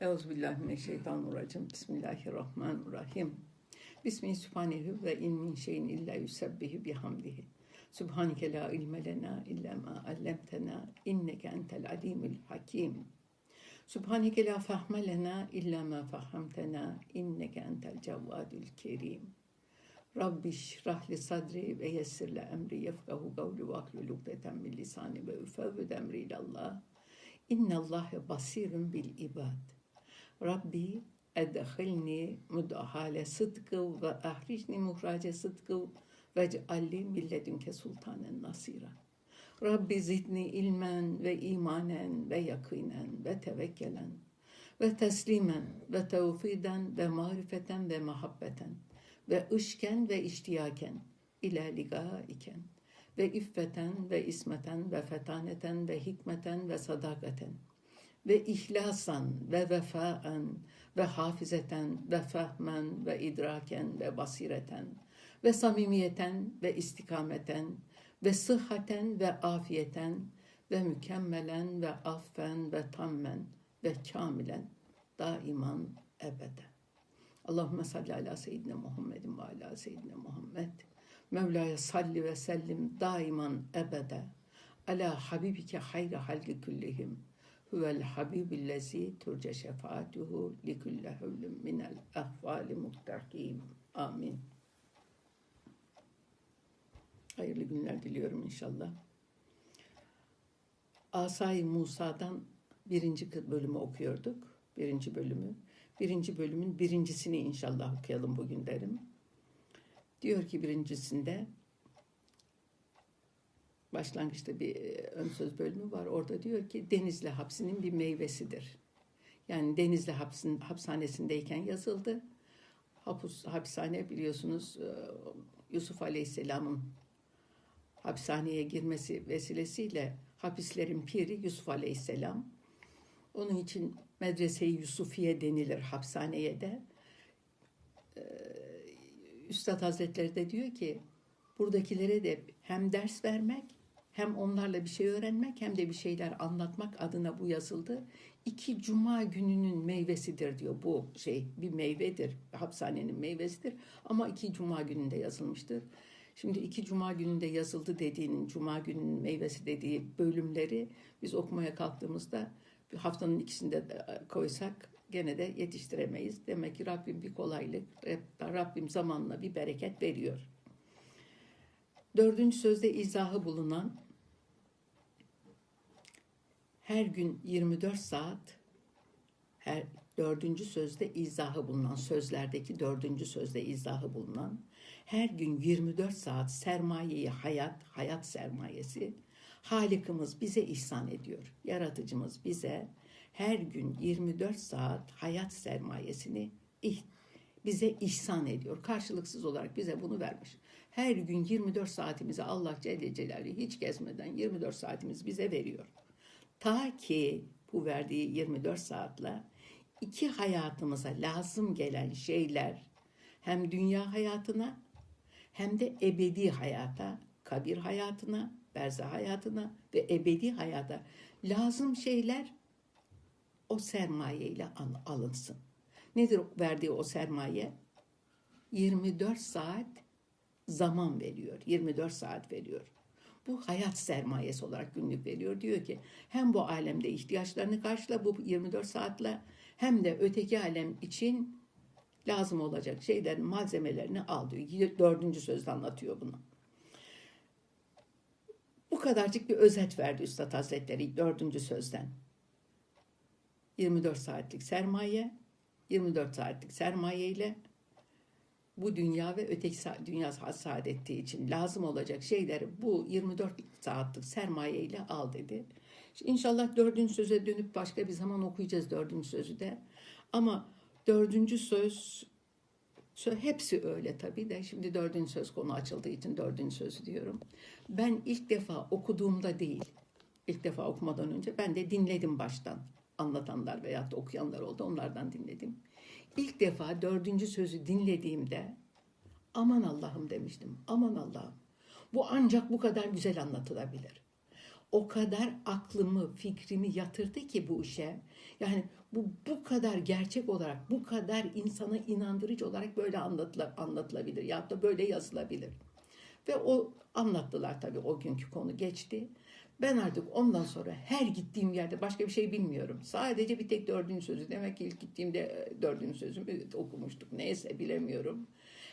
Euzubillahimineşşeytanirracim. Bismillahirrahmanirrahim. Bismihi sübhanehu ve in min şeyin illa yusebbihu bihamdihi. Subhaneke la ilme lena illa ma allemtena inneke entel alimul hakim. Subhaneke la fahme lena illa ma fahamtena inneke entel cevvadul kerim. Rabbi şrah sadri ve yessir li emri yefkahu kavli ve ukdeten min lisani ve üfevved emri ilallah. İnnallâhe basirun bil ibad. Rabbi edhilni mudahale sıdkı ve ahricni muhrace sıdkı ve cealli milledünke sultanen nasira. Rabbi zidni ilmen ve imanen ve yakinen ve tevekkelen ve teslimen ve tevfiden ve marifeten ve muhabbeten ve ışken ve iştiyaken ila iken ve iffeten ve ismeten ve fetaneten ve hikmeten ve sadakaten ve ihlasan ve vefaen ve hafizeten ve fehmen ve idraken ve basireten ve samimiyeten ve istikameten ve sıhhaten ve afiyeten ve mükemmelen ve affen ve tammen ve kamilen daiman ebede. Allahümme salli ala seyyidine Muhammedin ve ala seyyidine Muhammed. Mevla'ya salli ve sellim daiman ebede. Ala habibike hayri halki küllihim. Huvel habibillezi turce şefaatuhu likulle hevlüm minel ahvali muhtakim. Amin. Hayırlı günler diliyorum inşallah. Asay Musa'dan birinci bölümü okuyorduk. Birinci bölümü. Birinci bölümün birincisini inşallah okuyalım bugün derim. Diyor ki birincisinde başlangıçta bir e, ön söz bölümü var. Orada diyor ki Denizli hapsinin bir meyvesidir. Yani Denizli hapsin, hapishanesindeyken yazıldı. Hapus, hapishane biliyorsunuz e, Yusuf Aleyhisselam'ın hapishaneye girmesi vesilesiyle hapislerin piri Yusuf Aleyhisselam. Onun için Medrese-i Yusufiye denilir hapishaneye de. Ee, Üstad Hazretleri de diyor ki buradakilere de hem ders vermek hem onlarla bir şey öğrenmek hem de bir şeyler anlatmak adına bu yazıldı. İki cuma gününün meyvesidir diyor bu şey bir meyvedir hapishanenin meyvesidir ama iki cuma gününde yazılmıştır. Şimdi iki cuma gününde yazıldı dediğinin cuma gününün meyvesi dediği bölümleri biz okumaya kalktığımızda bir haftanın ikisinde e, koysak gene de yetiştiremeyiz. Demek ki Rabbim bir kolaylık, Rabbim zamanla bir bereket veriyor. Dördüncü sözde izahı bulunan her gün 24 saat her dördüncü sözde izahı bulunan sözlerdeki dördüncü sözde izahı bulunan her gün 24 saat sermayeyi hayat, hayat sermayesi Halikimiz bize ihsan ediyor. Yaratıcımız bize her gün 24 saat hayat sermayesini bize ihsan ediyor. Karşılıksız olarak bize bunu vermiş. Her gün 24 saatimizi Allah Celle Celaluhu hiç gezmeden 24 saatimiz bize veriyor. Ta ki bu verdiği 24 saatle iki hayatımıza lazım gelen şeyler hem dünya hayatına hem de ebedi hayata, kabir hayatına berzah hayatına ve ebedi hayata lazım şeyler o sermaye ile alınsın. Nedir verdiği o sermaye? 24 saat zaman veriyor. 24 saat veriyor. Bu hayat sermayesi olarak günlük veriyor. Diyor ki hem bu alemde ihtiyaçlarını karşıla bu 24 saatle hem de öteki alem için lazım olacak şeylerin malzemelerini al diyor. Dördüncü sözde anlatıyor bunu. Bu kadarcık bir özet verdi Üstad Hazretleri dördüncü sözden. 24 saatlik sermaye, 24 saatlik sermaye ile bu dünya ve öteki dünya hasat ettiği için lazım olacak şeyleri bu 24 saatlik sermaye ile al dedi. İnşallah dördüncü söze dönüp başka bir zaman okuyacağız dördüncü sözü de. Ama dördüncü söz Hepsi öyle tabii de şimdi dördüncü söz konu açıldığı için dördüncü sözü diyorum. Ben ilk defa okuduğumda değil, ilk defa okumadan önce ben de dinledim baştan. Anlatanlar veya da okuyanlar oldu onlardan dinledim. İlk defa dördüncü sözü dinlediğimde aman Allah'ım demiştim. Aman Allah'ım bu ancak bu kadar güzel anlatılabilir. O kadar aklımı, fikrimi yatırdı ki bu işe. Yani bu bu kadar gerçek olarak, bu kadar insana inandırıcı olarak böyle anlatıla, anlatılabilir ya da böyle yazılabilir. Ve o anlattılar tabii o günkü konu geçti. Ben artık ondan sonra her gittiğim yerde başka bir şey bilmiyorum. Sadece bir tek dördüncü sözü. Demek ki ilk gittiğimde e, dördüncü sözümü okumuştuk. Neyse bilemiyorum.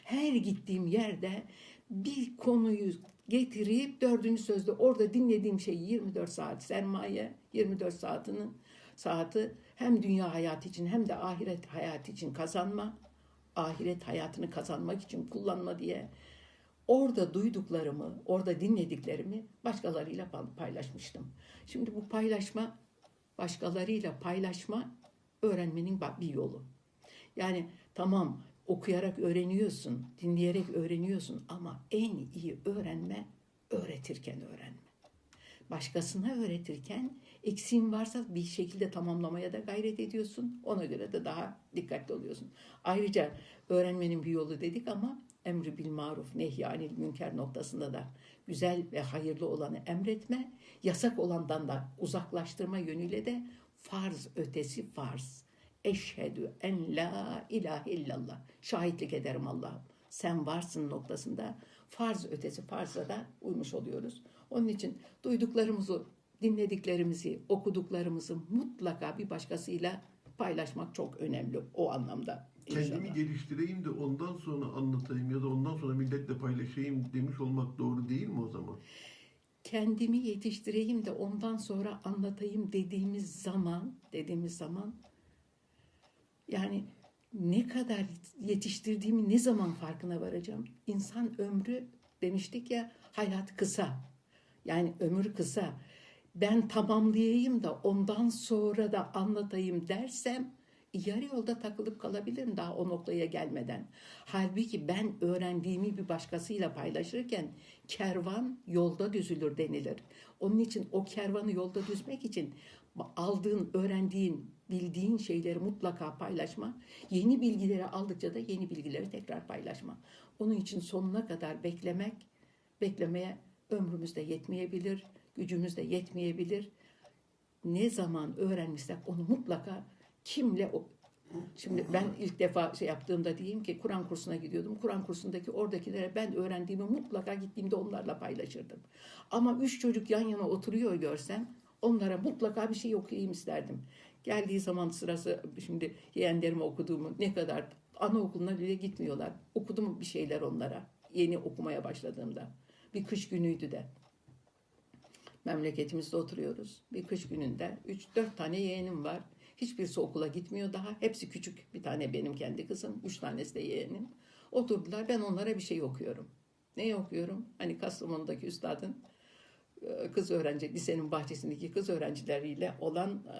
Her gittiğim yerde bir konuyu getirip dördüncü sözde orada dinlediğim şey 24 saat sermaye, 24 saatinin saati hem dünya hayatı için hem de ahiret hayatı için kazanma, ahiret hayatını kazanmak için kullanma diye orada duyduklarımı, orada dinlediklerimi başkalarıyla paylaşmıştım. Şimdi bu paylaşma, başkalarıyla paylaşma öğrenmenin bir yolu. Yani tamam okuyarak öğreniyorsun, dinleyerek öğreniyorsun ama en iyi öğrenme öğretirken öğrenme. Başkasına öğretirken eksiğin varsa bir şekilde tamamlamaya da gayret ediyorsun. Ona göre de daha dikkatli oluyorsun. Ayrıca öğrenmenin bir yolu dedik ama emri bil maruf nehyanil münker noktasında da güzel ve hayırlı olanı emretme, yasak olandan da uzaklaştırma yönüyle de farz ötesi farz. Eşhedü en la ilahe illallah. Şahitlik ederim Allah'ım. Sen varsın noktasında farz ötesi farza da uymuş oluyoruz. Onun için duyduklarımızı, dinlediklerimizi, okuduklarımızı mutlaka bir başkasıyla paylaşmak çok önemli o anlamda. Kendimi inşallah. geliştireyim de ondan sonra anlatayım ya da ondan sonra milletle paylaşayım demiş olmak doğru değil mi o zaman? kendimi yetiştireyim de ondan sonra anlatayım dediğimiz zaman dediğimiz zaman yani ne kadar yetiştirdiğimi ne zaman farkına varacağım? İnsan ömrü demiştik ya hayat kısa. Yani ömür kısa. Ben tamamlayayım da ondan sonra da anlatayım dersem yarı yolda takılıp kalabilirim daha o noktaya gelmeden. Halbuki ben öğrendiğimi bir başkasıyla paylaşırken kervan yolda düzülür denilir. Onun için o kervanı yolda düzmek için aldığın, öğrendiğin, bildiğin şeyleri mutlaka paylaşma. Yeni bilgileri aldıkça da yeni bilgileri tekrar paylaşma. Onun için sonuna kadar beklemek, beklemeye ömrümüzde yetmeyebilir, gücümüz de yetmeyebilir. Ne zaman öğrenmişsek onu mutlaka kimle o Şimdi ben ilk defa şey yaptığımda diyeyim ki Kur'an kursuna gidiyordum. Kur'an kursundaki oradakilere ben öğrendiğimi mutlaka gittiğimde onlarla paylaşırdım. Ama üç çocuk yan yana oturuyor görsem onlara mutlaka bir şey okuyayım isterdim. Geldiği zaman sırası şimdi yeğenlerime okuduğumu ne kadar anaokuluna bile gitmiyorlar. Okudum bir şeyler onlara yeni okumaya başladığımda. Bir kış günüydü de. Memleketimizde oturuyoruz. Bir kış gününde 3-4 tane yeğenim var. Hiçbirisi okula gitmiyor daha. Hepsi küçük. Bir tane benim kendi kızım. Üç tanesi de yeğenim. Oturdular. Ben onlara bir şey okuyorum. Ne okuyorum? Hani Kastamonu'daki üstadın e, kız öğrenci, lisenin bahçesindeki kız öğrencileriyle olan e,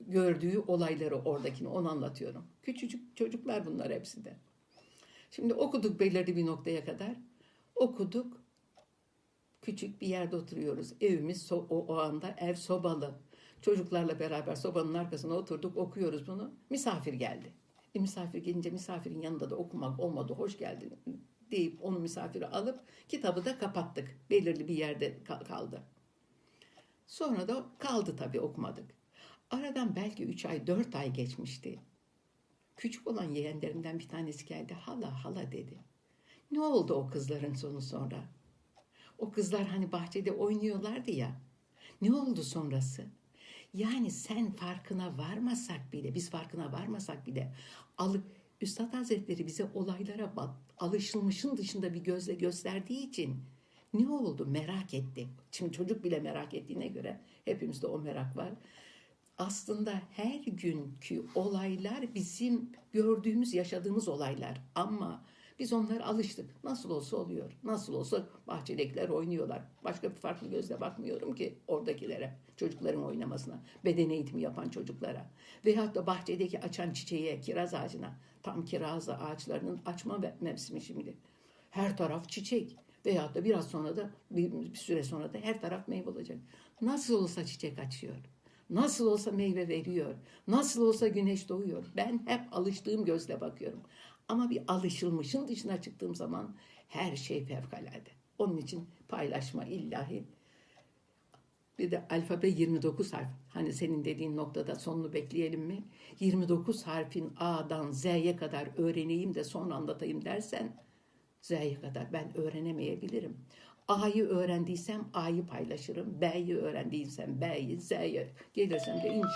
gördüğü olayları oradakini onu anlatıyorum. Küçücük çocuklar bunlar hepsi de. Şimdi okuduk belirli bir noktaya kadar. Okuduk. Küçük bir yerde oturuyoruz. Evimiz so- o, o anda ev sobalı. Çocuklarla beraber sobanın arkasına oturduk okuyoruz bunu. Misafir geldi. E, misafir gelince misafirin yanında da okumak olmadı. Hoş geldin deyip onu misafiri alıp kitabı da kapattık. Belirli bir yerde kaldı. Sonra da kaldı tabii okumadık. Aradan belki üç ay, dört ay geçmişti. Küçük olan yeğenlerimden bir tanesi geldi. Hala hala dedi. Ne oldu o kızların sonu sonra? O kızlar hani bahçede oynuyorlardı ya. Ne oldu sonrası? Yani sen farkına varmasak bile, biz farkına varmasak bile alıp Üstad Hazretleri bize olaylara alışılmışın dışında bir gözle gösterdiği için ne oldu merak etti. Şimdi çocuk bile merak ettiğine göre hepimizde o merak var. Aslında her günkü olaylar bizim gördüğümüz, yaşadığımız olaylar ama biz onlara alıştık. Nasıl olsa oluyor. Nasıl olsa bahçedekiler oynuyorlar. Başka bir farklı gözle bakmıyorum ki oradakilere, çocukların oynamasına, beden eğitimi yapan çocuklara. Veyahut da bahçedeki açan çiçeğe, kiraz ağacına. Tam kiraz ağaçlarının açma mevsimi şimdi. Her taraf çiçek. Veyahut da biraz sonra da bir, bir süre sonra da her taraf meyve olacak. Nasıl olsa çiçek açıyor. Nasıl olsa meyve veriyor. Nasıl olsa güneş doğuyor. Ben hep alıştığım gözle bakıyorum. Ama bir alışılmışın dışına çıktığım zaman her şey fevkalade. Onun için paylaşma illahi. Bir de alfabe 29 harf. Hani senin dediğin noktada sonunu bekleyelim mi? 29 harfin A'dan Z'ye kadar öğreneyim de sonra anlatayım dersen Z'ye kadar ben öğrenemeyebilirim. A'yı öğrendiysem A'yı paylaşırım. B'yi öğrendiysem B'yi, Z'yi gelirsem de inşallah.